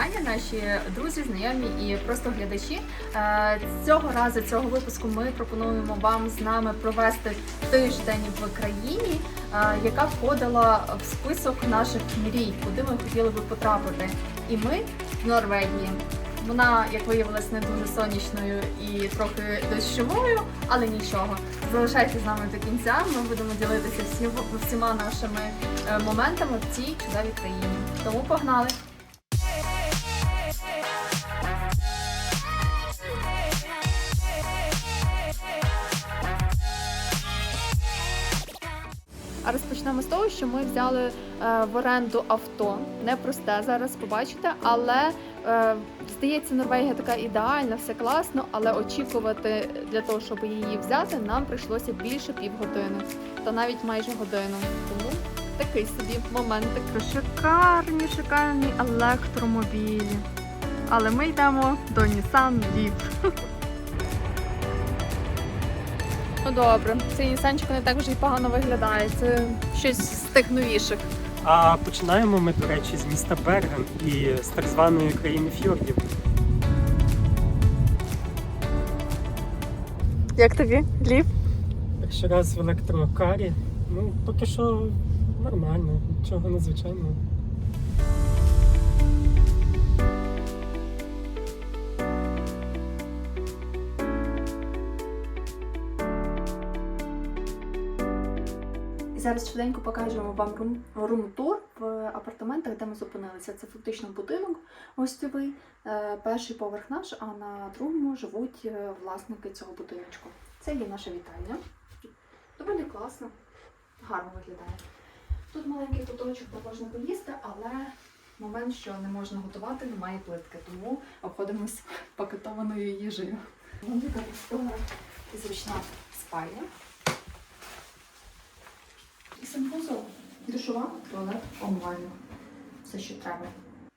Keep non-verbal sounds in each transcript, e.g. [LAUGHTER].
Вітання, наші друзі, знайомі і просто глядачі. Е, Цього разу цього випуску ми пропонуємо вам з нами провести тиждень в країні, е, яка входила в список наших мрій, куди ми хотіли би потрапити. І ми в Норвегії. Вона, як виявилось, не дуже сонячною і трохи дощовою, але нічого. Залишайтеся з нами до кінця. Ми будемо ділитися всі, всіма нашими е, моментами в цій чудовій країні. Тому погнали! А розпочнемо з того, що ми взяли е, в оренду авто. Непросте зараз побачите, але е, здається, Норвегія така ідеальна, все класно, але очікувати для того, щоб її взяти, нам прийшлося більше півгодини, та навіть майже годину. Тому такий собі моментик. Шикарні, шикарні електромобілі. Але ми йдемо до Nissan Leaf. Ну добре, цей нісанчик не так вже й погано виглядає. Це щось з тих новіших. А починаємо ми, до речі, з міста Берген і з так званої країни фьордів. Як тобі, Лів? Перший раз в електрокарі. Ну, поки що нормально, нічого надзвичайного. Зараз швиденько покажемо вам рум, рум-тур в апартаментах, де ми зупинилися. Це фактично будинок гостьовий, е, перший поверх наш, а на другому живуть е, власники цього будиночку. Це є наша вітальня. Доволі класно, гарно виглядає. Тут маленький куточок, де можна поїсти, але момент, що не можна готувати, немає плитки, тому обходимось [LAUGHS] пакетованою їжею. Зручна спальня. І санвузол, душова, туалет, онлайн. Все, що треба.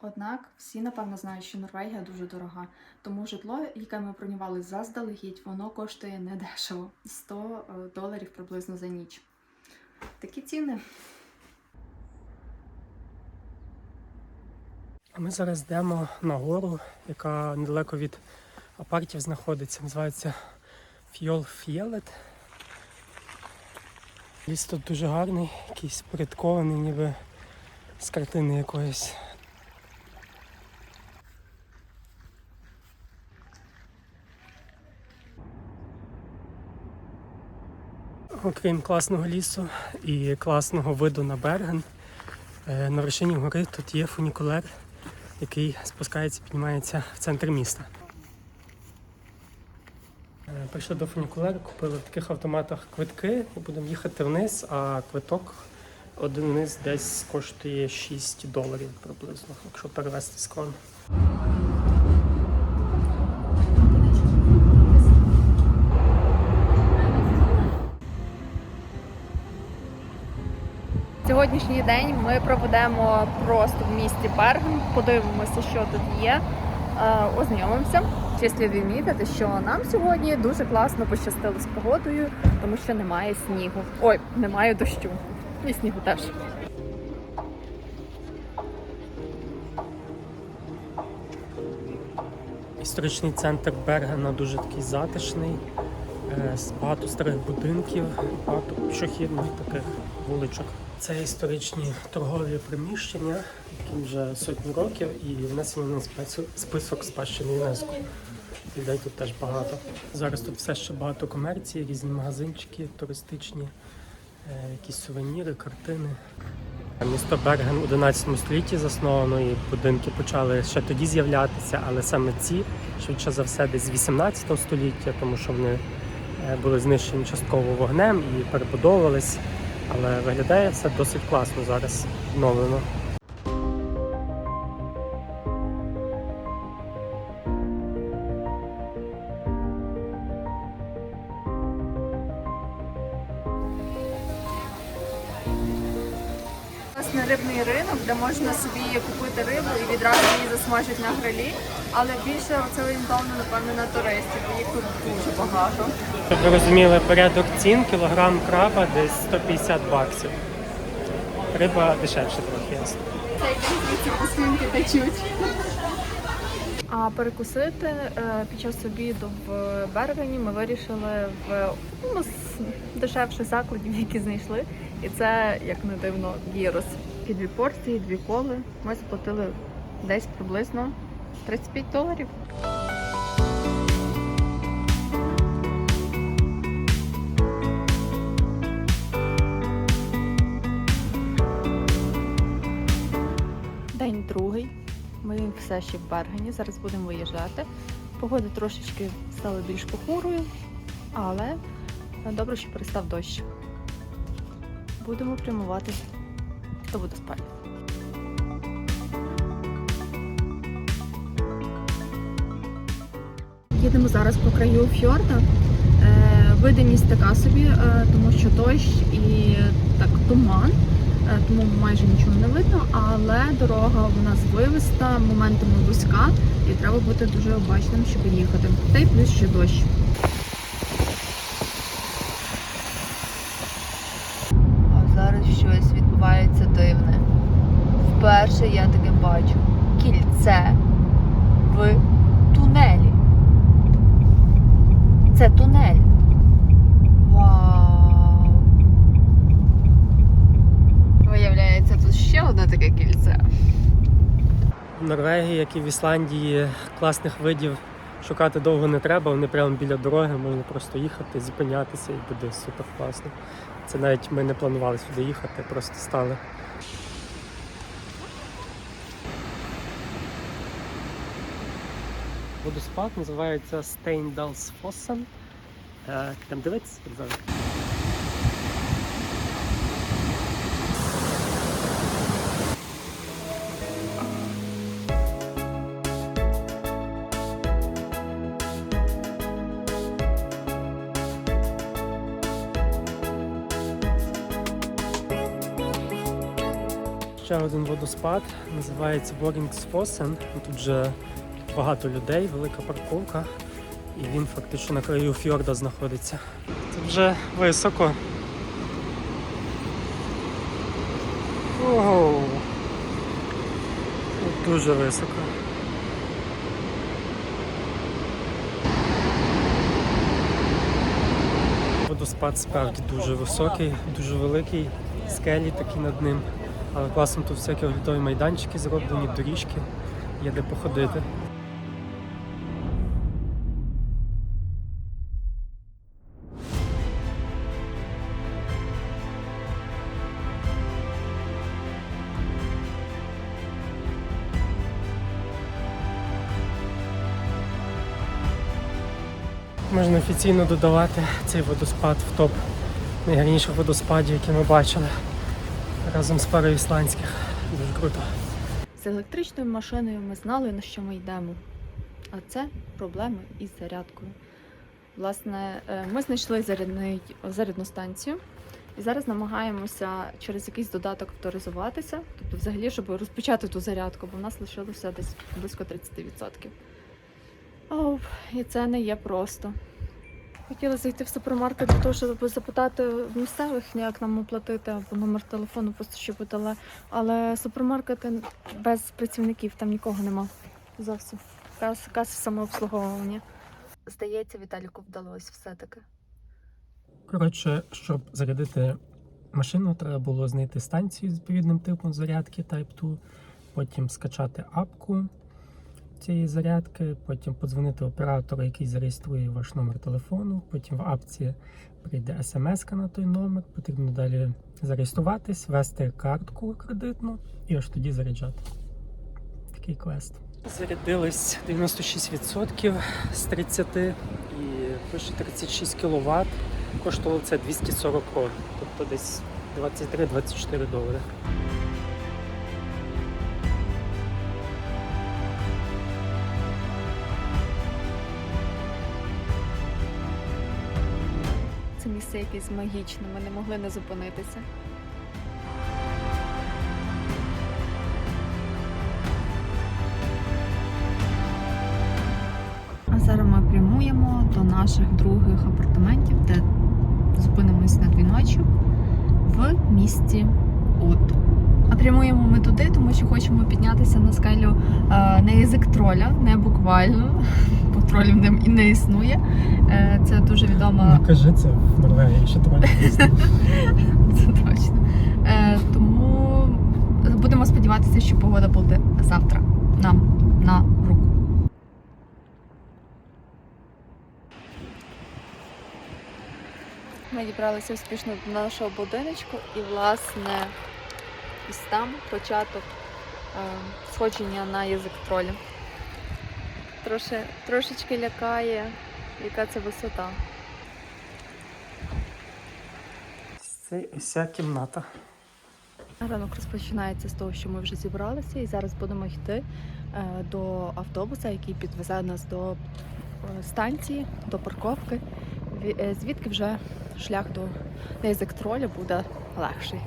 Однак всі напевно знають, що Норвегія дуже дорога, тому житло, яке ми бронювали заздалегідь, воно коштує недешево 100 е, доларів приблизно за ніч. Такі ціни. Ми зараз йдемо на гору, яка недалеко від апартів знаходиться. Називається Фьол Фєлет. Ліс тут дуже гарний, якийсь порядкований, ніби з картини якоїсь. Окрім класного лісу і класного виду на Берген, е, на вершині гори тут є фунікулер, який спускається, піднімається в центр міста. Е, Прийшли до фунікулеру, купили в таких автоматах квитки і будемо їхати вниз, а квиток один вниз десь коштує 6 доларів приблизно, якщо перевести з крон. Сьогоднішній день ми проведемо просто в місті Берген, подивимося, що тут є, е, ознайомимося. Ще слід відмітити, що нам сьогодні дуже класно пощастило з погодою, тому що немає снігу. Ой, немає дощу. І снігу теж. Історичний центр Бергена дуже такий затишний, е, багато старих будинків, багато пішохідних таких вуличок. Це історичні торгові приміщення, які вже сотні років, і внесені на список спадщини ЮНЕСКО. Людей тут теж багато. Зараз тут все ще багато комерції, різні магазинчики туристичні, е, якісь сувеніри, картини. Місто Берген у 11 столітті засновано, і будинки почали ще тоді з'являтися, але саме ці, швидше за все, десь з 18 століття, тому що вони е, були знищені частково вогнем і перебудовувались. Але виглядає все досить класно зараз відновлено. Можна собі купити рибу і відразу її засмажити на грилі. Але більше це орієнтовно, напевно, на туристів, бо їх тут дуже багато. Щоб ви розуміли, порядок цін кілограм краба десь 150 баксів. Риба дешевше трохи, ясно. Свинки течуть. А перекусити е, під час обіду в Бергені ми вирішили в ну, дешевших закладів, які знайшли. І це, як не дивно, гірос. І дві порції, дві коли. Ми сплатили десь приблизно 35 доларів. День другий. Ми все ще в Бергені. Зараз будемо виїжджати. Погода трошечки стала більш похмурою, але добре, що перестав дощ. Будемо прямувати до водоспадів. Їдемо зараз по краю фьорда. Е, Видимість така собі, е, тому що дощ і так туман, е, тому майже нічого не видно, але дорога в нас вивиста, моментами вузька, і треба бути дуже обачним, щоб їхати. Та й плюс ще дощ. А зараз щось відбувається дивне. Вперше я таке бачу. Кільце в тунелі. Це тунель. Вау! Виявляється, тут ще одне таке кільце. В Норвегії, як і в Ісландії, класних видів шукати довго не треба. Вони прямо біля дороги, можна просто їхати, зупинятися і буде супер класно. Це навіть ми не планували сюди їхати, просто стали. Водоспад називається Стейндалсфоссен. Там дивитися зараз. Ще один водоспад, називається Борінгсфосен. Тут вже багато людей, велика парковка, і він фактично на краю фьорда знаходиться. Це вже високо. Оу. Тут Дуже високо. Водоспад справді дуже високий, дуже великий, скелі такі над ним. Але класно тут всякі оглядові майданчики зроблені, доріжки, є де походити. Офіційно додавати цей водоспад в топ найгарніших водоспадів, які ми бачили разом з парою ісландських. Дуже круто. З електричною машиною ми знали, на що ми йдемо. А це проблеми із зарядкою. Власне, е, ми знайшли зарядний, зарядну станцію і зараз намагаємося через якийсь додаток авторизуватися, тобто взагалі, щоб розпочати ту зарядку, бо в нас лишилося десь близько 30%. Оу, і це не є просто. Хотіла зайти в супермаркет для того, щоб запитати в місцевих, як нам оплатити, або номер телефону постачити, але але супермаркети без працівників, там нікого нема зовсім. Кас, кас самообслуговування. Здається, Віталіку вдалося все-таки. Коротше, щоб зарядити машину, треба було знайти станцію з відповідним типом зарядки Type 2, потім скачати апку цієї зарядки, потім подзвонити оператору, який зареєструє ваш номер телефону. Потім в апці прийде смс на той номер. Потрібно далі зареєструватись, ввести картку кредитну і аж тоді заряджати. Такий квест. Зарядились 96% з 30 і пише 36 кВт. Коштувало це 240 крон, тобто десь 23-24 долари. Це якесь магічне, ми не могли не зупинитися. А зараз ми прямуємо до наших других апартаментів, де зупинимось на дві ночі в місті От. А прямуємо ми туди, тому що хочемо піднятися на скелю е, на язик троля, не буквально, бо тролів не, не існує. Е, це дуже відома Не кажи це в Норвегії, що трохи. [LAUGHS] Це точно. Е, тому будемо сподіватися, що погода буде завтра нам на руку. Ми дібралися успішно до нашого будиночку і, власне, ось там початок е, сходження на язик тролі. Троши, трошечки лякає, яка це висота. Це ця кімната. Ранок розпочинається з того, що ми вже зібралися, і зараз будемо йти е, до автобуса, який підвезе нас до е, станції, до парковки, е, звідки вже шлях до язик троля буде легший.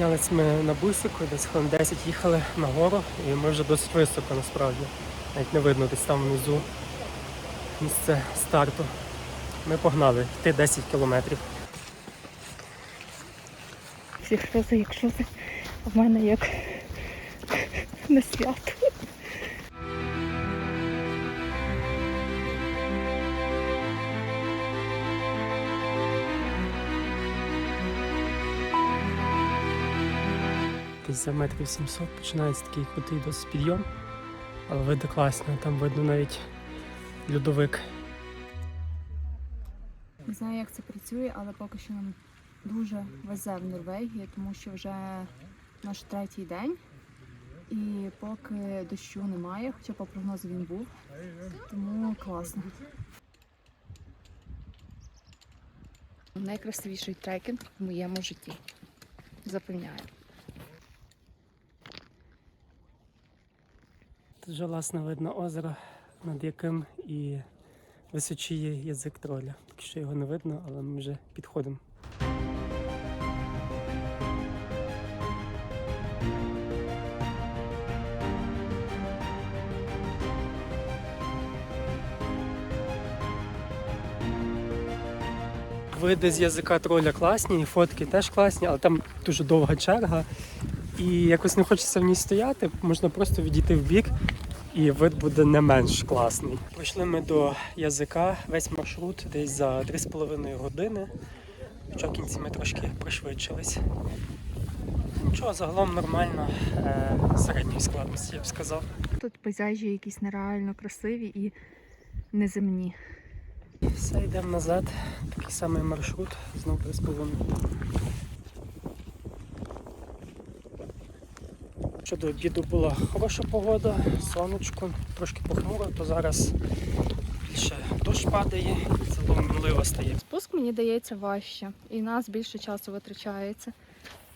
Піднялись ми на бусику, десь хвилин 10 їхали нагору, і ми вже досить високо насправді. Навіть не видно десь там внизу місце старту. Ми погнали йти 10 кілометрів. Якщо це, якщо це в мене як на свято. Десь за метрів 700 починається такий крутий досить підйом. Але видно класно, там видно навіть льодовик. Не знаю, як це працює, але поки що нам дуже везе в Норвегії, тому що вже наш третій день. І поки дощу немає, хоча по прогнозу він був. Тому класно. Найкрасивіший трекінг в моєму житті. Запевняю. Вже власне видно озеро, над яким і височіє язик троля. Поки що його не видно, але ми вже підходимо. Види з язика троля класні, і фотки теж класні, але там дуже довга черга. І якось не хочеться в ній стояти, можна просто відійти в бік, і вид буде не менш класний. Пройшли ми до язика весь маршрут десь за 3,5 години. Хоча в кінці ми трошки пришвидшились. Нічого, загалом нормально, е, середньої складності, я б сказав. Тут пейзажі якісь нереально красиві і неземні. Все, йдемо назад. Такий самий маршрут, знову 3,5. Ще до обіду була хороша погода, сонечко, трошки похмуро, то зараз більше дощ падає, цілком стає. Спуск мені дається важче, і нас більше часу витрачається.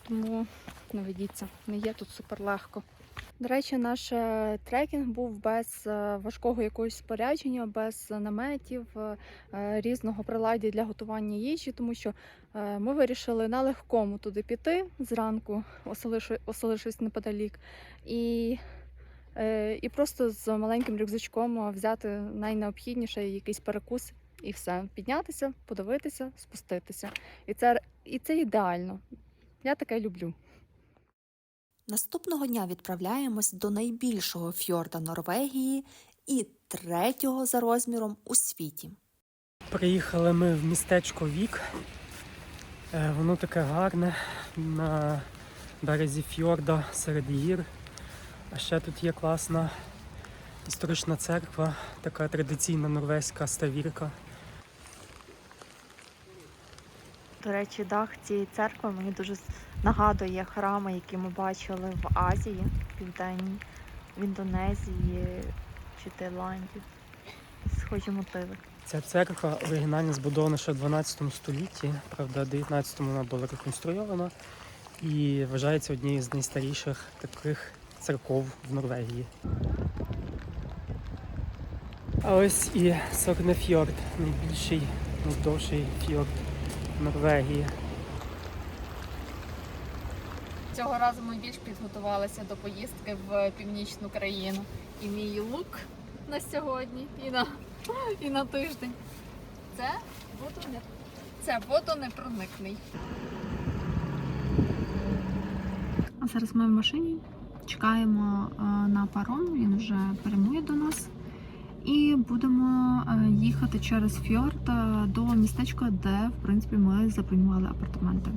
Тому наведіться, не є тут супер легко. До речі, наш е, трекінг був без е, важкого якогось спорядження, без наметів, е, різного приладдя для готування їжі, тому що ми вирішили на легкому туди піти зранку, оселивши- оселившись неподалік, і, і просто з маленьким рюкзачком взяти найнеобхідніше, якийсь перекус і все. Піднятися, подивитися, спуститися. І це, і це ідеально. Я таке люблю. Наступного дня відправляємось до найбільшого фьорда Норвегії і третього за розміром у світі. Приїхали ми в містечко Вік. Е, Воно таке гарне на березі фьорда серед гір. А ще тут є класна історична церква, така традиційна норвезька ставірка. До речі, дах цієї церкви мені дуже нагадує храми, які ми бачили в Азії, в Південній, в Індонезії чи Таїланді. Схожі мотиви. Ця церква оригінально збудована ще в 12 столітті, правда, в 19-му вона була реконструйована і вважається однією з найстаріших таких церков в Норвегії. А ось і Сорнефьорд, найбільший, найдовший фьорд Норвегії. Цього разу ми більш підготувалися до поїздки в північну країну. І мій лук на сьогодні, і на, і на тиждень. Це водонеп... Це водонепроникний. А зараз ми в машині чекаємо е, на паром, він вже прямує до нас. І будемо е, їхати через фьорд е, до містечка, де в принципі ми забронювали апартаменти.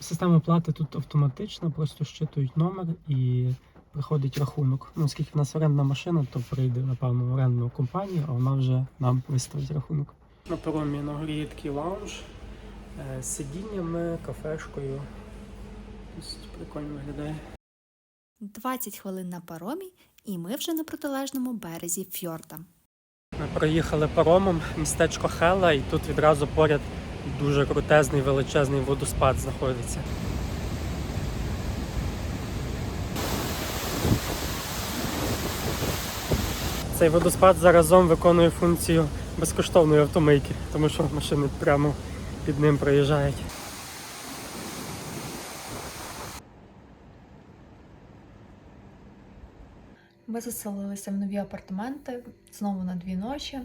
Система оплати тут автоматична, просто щитують номер і приходить рахунок. Ну, оскільки в нас орендна машина, то прийде, напевно, в орендну компанію, а вона вже нам виставить рахунок. На паромі на горі є такий лаунж е, з сидіннями, кафешкою. Ось прикольно виглядає. 20 хвилин на паромі, і ми вже на протилежному березі фьорда. Ми проїхали паромом містечко Хела, і тут відразу поряд дуже крутезний величезний водоспад знаходиться. Цей водоспад заразом виконує функцію безкоштовної автомийки, тому що машини прямо під ним проїжджають. Ми заселилися в нові апартаменти знову на дві ночі.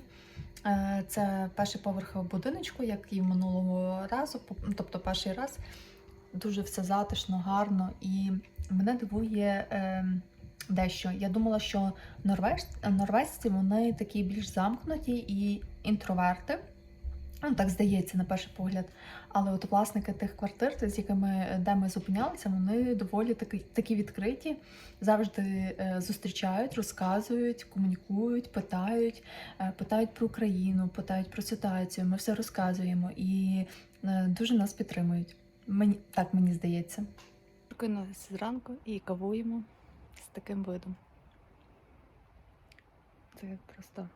Е, Це перший поверх будиночку, як і минулого разу, тобто перший раз. Дуже все затишно, гарно. І мене дивує е, дещо. Я думала, що норвеж... норвежці вони такі більш замкнуті і інтроверти. Ну, так здається, на перший погляд. Але от власники тих квартир, з якими де ми зупинялися, вони доволі такі, такі відкриті, завжди е, зустрічають, розказують, комунікують, питають, е, питають про Україну, питають про ситуацію. Ми все розказуємо і е, дуже нас підтримують. Мені так мені здається. Прокинулися зранку і кавуємо з таким видом. Це просто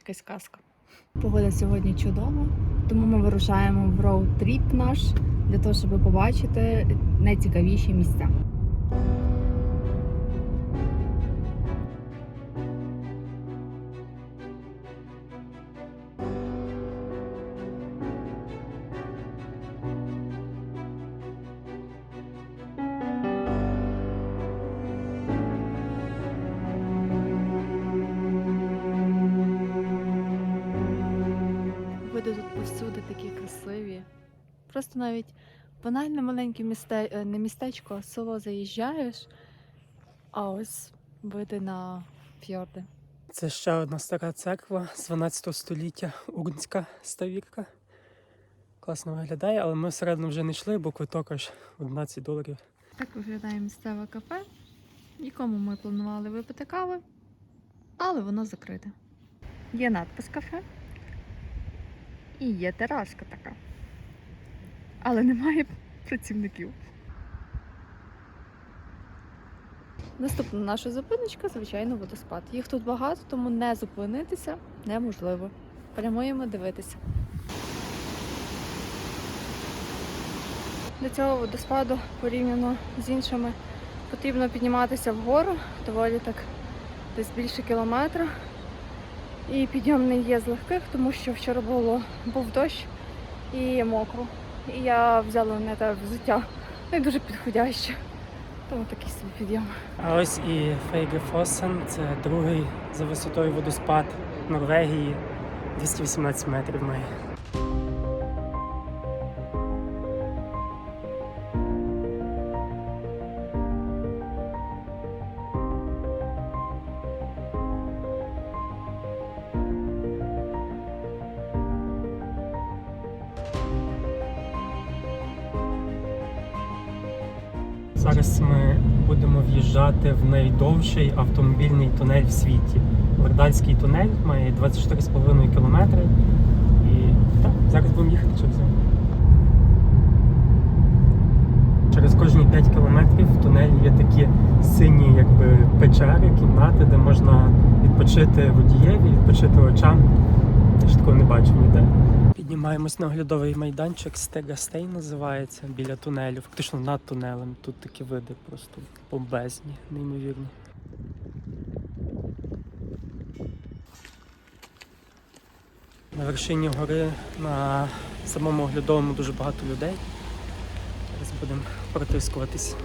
якась казка. Погода сьогодні чудова, тому ми вирушаємо в роуд-тріп наш для того, щоб побачити найцікавіші місця. Просто навіть банальне маленьке місте... е, не містечко, а село заїжджаєш, а ось види на фьорди. Це ще одна стара церква з 12 століття, Урнська ставірка. Класно виглядає, але ми всередину вже не йшли, бо квиток аж 11 доларів. Так виглядає місцеве кафе, в якому ми планували випити кави, але воно закрите. Є надпис кафе і є тераска така. Але немає працівників. Наступна наша зупиночка, звичайно, водоспад. Їх тут багато, тому не зупинитися неможливо. Прямуємо дивитися. До цього водоспаду порівняно з іншими потрібно підніматися вгору, доволі так десь більше кілометра. І підйом не є з легких, тому що вчора було, був дощ і мокро. І я взяла не те взуття, не дуже підходяще. Тому такий собі підйом. А ось і Фейгефосен, це другий за висотою водоспад Норвегії. 218 метрів має. Найдовший автомобільний тунель в світі. Вердальський тунель має 24,5 кілометри. І так, зараз будемо їхати через нього. Через кожні 5 кілометрів в тунелі є такі сині якби, печери, кімнати, де можна відпочити водієві, відпочити очам. Я ж такого не бачив ніде. Піднімаємось на оглядовий майданчик, Стегастей називається, біля тунелю, фактично над тунелем. Тут такі види просто бомбезні, неймовірні. На вершині гори на самому оглядовому дуже багато людей. Зараз будемо протискуватись.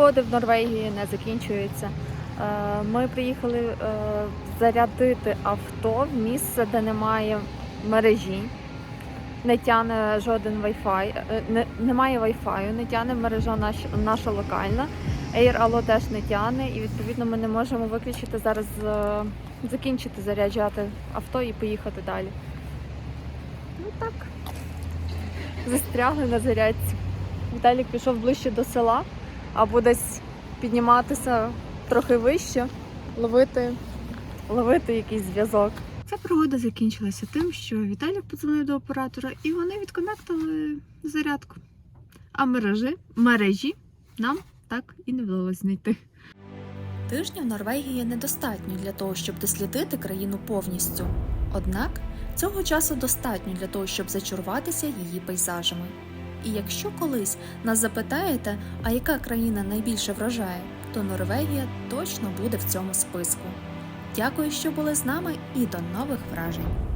Пригоди в Норвегії не закінчуються. Е, Ми приїхали е, зарядити авто в місце, де немає мережі, не тяне жоден Wi-Fi, е, не, немає Wi-Fi, не тяне мережа наш, наша локальна. Air Allo теж не тяне, і відповідно ми не можемо виключити зараз, закінчити заряджати авто і поїхати далі. Ну так, застрягли на зарядці. Віталік пішов ближче до села, або десь підніматися трохи вище, ловити, ловити якийсь зв'язок. Ця пригода закінчилася тим, що Віталік подзвонив до оператора і вони відконектили зарядку. А мережі, мережі нам так і не вдалося знайти. Тижня в Норвегії недостатньо для того, щоб дослідити країну повністю. Однак цього часу достатньо для того, щоб зачаруватися її пейзажами. І якщо колись нас запитаєте, а яка країна найбільше вражає, то Норвегія точно буде в цьому списку. Дякую, що були з нами, і до нових вражень!